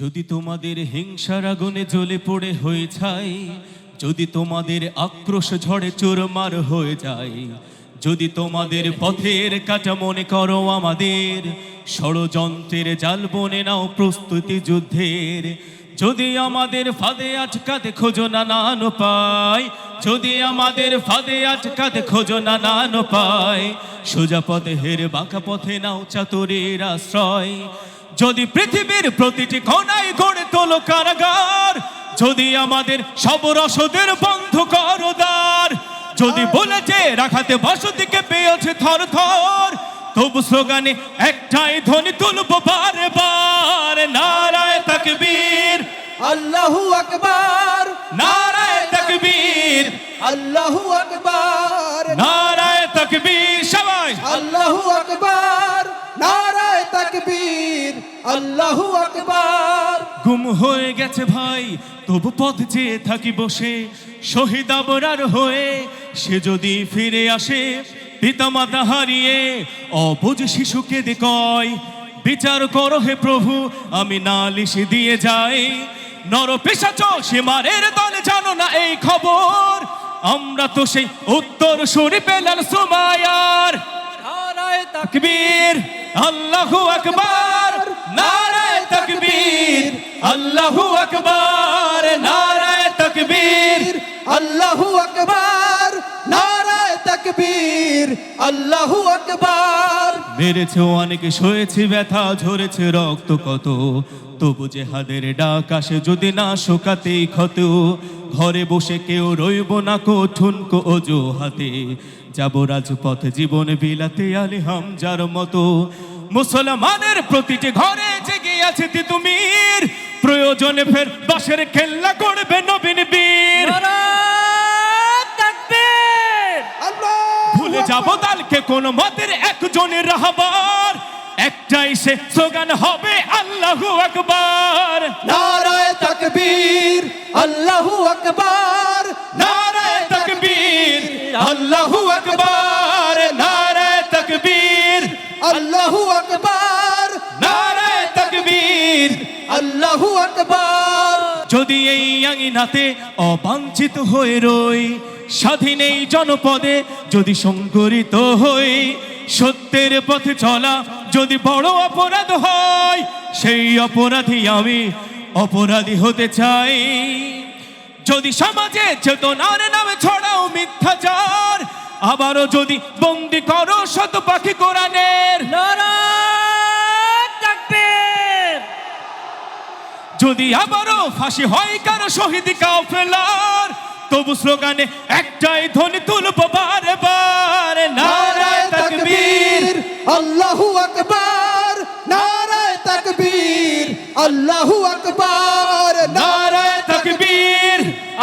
যদি তোমাদের হিংসার আগুনে জ্বলে পড়ে হয়ে যায়, যদি তোমাদের আক্রোশ ঝড়ে চোরমার হয়ে যায়, যদি তোমাদের পথের কাটা মনে করো আমাদের, ষড়যন্ত্রের জাল বনে নাও প্রস্তুতি যুদ্ধের। যদি আমাদের ফাঁদে আটকাতে খোঁজো না নান পায় যদি আমাদের ফাঁদে আটকাতে খোঁজো না নান পায় সোজা পথে হের বাঁকা পথে নাও চাতুরের আশ্রয়। যদি পৃথিবীর প্রতিটি কোনায় গড়ে তোলো কারাগার যদি আমাদের সব রসদের বন্ধ করদার যদি বলেছে রাখাতে বসতিকে পেয়েছে থর থর তবু স্লোগানে একটাই ধ্বনি তুলব বারে বার নারায় তকবীর। আল্লাহু আকবার। নারায় তকবীর। আল্লাহু আকবার। নারায় তকবীর সবাই। আল্লাহু আকবার। নারায়ে তাকবীর। আল্লাহু আকবার। গুম হয়ে গেছে ভাই তবু পথ চেয়ে থাকি বসে। শহীদ আবরার হয়ে সে যদি ফিরে আসে পিতামাতা হারিয়ে অবুঝ শিশুকে কয় বিচার করো হে প্রভু আমি নালিশ দিয়ে যাই। নর পেশাচ সীমারের দলে জানো না এই খবর। আমরা তো সেই উত্তর সুরি পেলাম সুমায়ার। তাকবীর। আল্লাহু আকবার। আল্লাহু আকবার, নারায় তাকবীর। আল্লাহু আকবার, নারায়ে তাকবীর। আল্লাহু আকবার। মেরেছে অনেক, সয়েছে ব্যথা, ঝরেছে রক্ত কত। তবু যে হাদের ডাক আসে যদি না শোকাতেই ক্ষত। ঘরে বসে কেউ রইব না কো ঠুনকো অজো হাতে যাব রাজপথ জীবন বিলাতে আলি হামজার মতো। মুসলমানের প্রতিটি ঘরে জেগে আছে তিতুমির। প্রয়োজনে ফের বাসের খেল্লা করবে নবীন বীর। আল্লাহ ভুলে যাব দালকে কোন মতের একজনের রাহবার। একটাই সে স্লোগান হবে আল্লাহু আকবার। নারায় তাকবীর আল্লাহু আকবার। নারায় তকবীর আল্লাহু আকবার। নারায় তকবীর আল্লাহু আকবার। আল্লাহু আকবার। যদি এই আঙিনাতে অবাঞ্ছিত হয়ে রই, স্বাধীন এই জনপদে যদি সংগরিত হই, সত্যের পথে চলা যদি বড় অপরাধ হয়, সেই অপরাধী আমি অপরাধী হতে চাই। যদি সমাজে চেতনার নামে ছড়াও মিথ্যাচার, আবারও যদি বন্দি করো শত পাখি কোরআনের যদি আবারও ফাঁসি হয় কারও শহীদ কাফেলার তবু স্লোগানে একটাই ধ্বনি তুলব বারে বারে নারায় তকবীর। আল্লাহু আকবার। নারায়ে তাকবীর আল্লাহু আকবার। নারায় তকবীর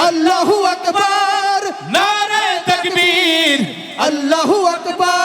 আল্লাহু আকবার। নারায় তকবীর। আল্লাহু আকবার।